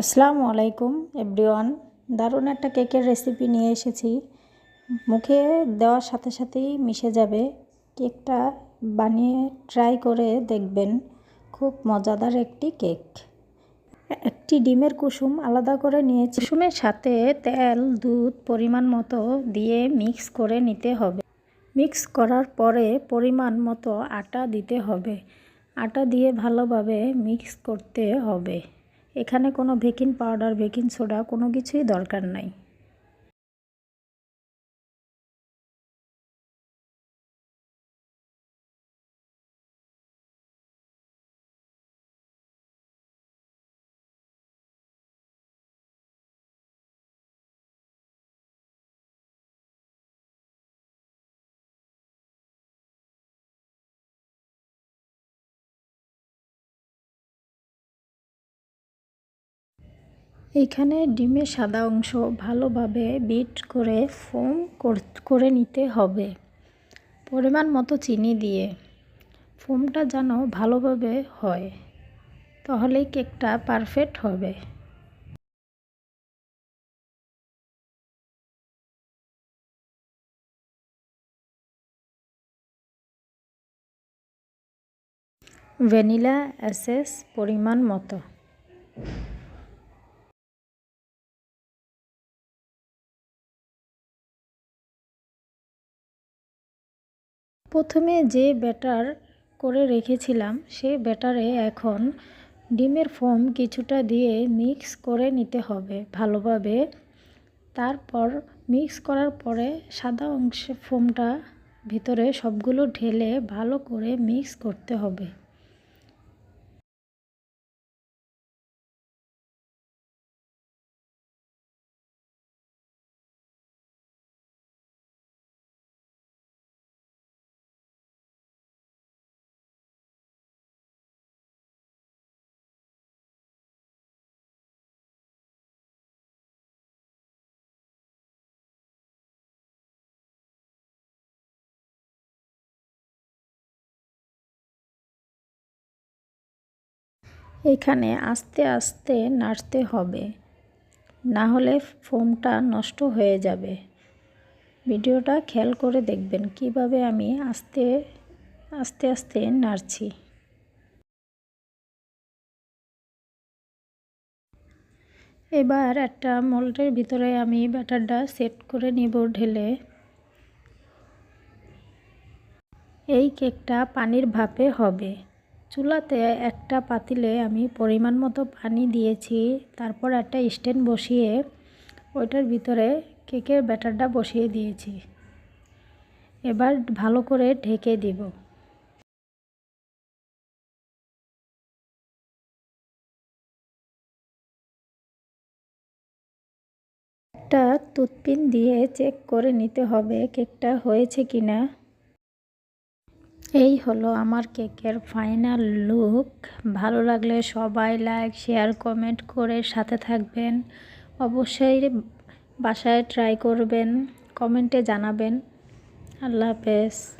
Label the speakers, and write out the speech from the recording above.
Speaker 1: আসসালামু আলাইকুম এভরিওয়ান। দারুণ একটা কেকের রেসিপি নিয়ে এসেছি। মুখে দেওয়ার সাথে সাথেই মিশে যাবে। কেকটা বানিয়ে ট্রাই করে দেখবেন। খুব মজাদার একটি কেক। একটি ডিমের কুসুম আলাদা করে নিয়েছি। কুসুমের সাথে তেল, দুধ পরিমাণ মতো দিয়ে মিক্স করে নিতে হবে। মিক্স করার পরে পরিমাণ মতো আটা দিতে হবে। আটা দিয়ে ভালোভাবে মিক্স করতে হবে। এখানে কোনো বেকিং পাউডার বেকিং সোডা কোনো কিছুই দরকার নাই। এইখানে ডিমের সাদা অংশ ভালোভাবে বিট করে ফোম করে নিতে হবে। পরিমাণ মতো চিনি দিয়ে ফোমটা যেন ভালোভাবে হয়, তাহলেই কেকটা পারফেক্ট হবে। ভ্যানিলা অ্যাসেস পরিমাণ মতো। প্রথমে যে ব্যাটার করে রেখেছিলাম, সে ব্যাটারে এখন ডিমের ফোম কিছুটা দিয়ে মিক্স করে নিতে হবে ভালোভাবে। তারপর মিক্স করার পরে সাদা অংশে ফোমটা ভিতরে সবগুলো ঢেলে ভালো করে মিক্স করতে হবে। এখানে আস্তে আস্তে নাড়তে হবে। না হলে ফোমটা নষ্ট হয়ে যাবে। ভিডিওটা খেয়াল করে দেখবেন কীভাবে আমি আস্তে আস্তে আস্তে নাড়ছি। এবার একটা মোল্ডের ভিতরে আমি ব্যাটারটা সেট করে নিব ঢেলে। এই কেকটা পানির ভাপে হবে। চুলাতে একটা পাতিলে আমি পরিমাণ মতো পানি দিয়েছি, তারপর একটা স্ট্যান্ড বসিয়ে ওইটার ভিতরে কেকের ব্যাটারটা বসিয়ে দিয়েছি। এবার ভালো করে ঢেকে দিব। একটা টুথপিন দিয়ে চেক করে নিতে হবে কেকটা হয়েছে কিনা। এই হলো আমার কেকের ফাইনাল লুক। ভালো লাগলে সবাই লাইক, শেয়ার, কমেন্ট করে সাথে থাকবেন। অবশ্যই বাসায় ট্রাই করবেন, কমেন্টে জানাবেন। আল্লাহ হাফেজ।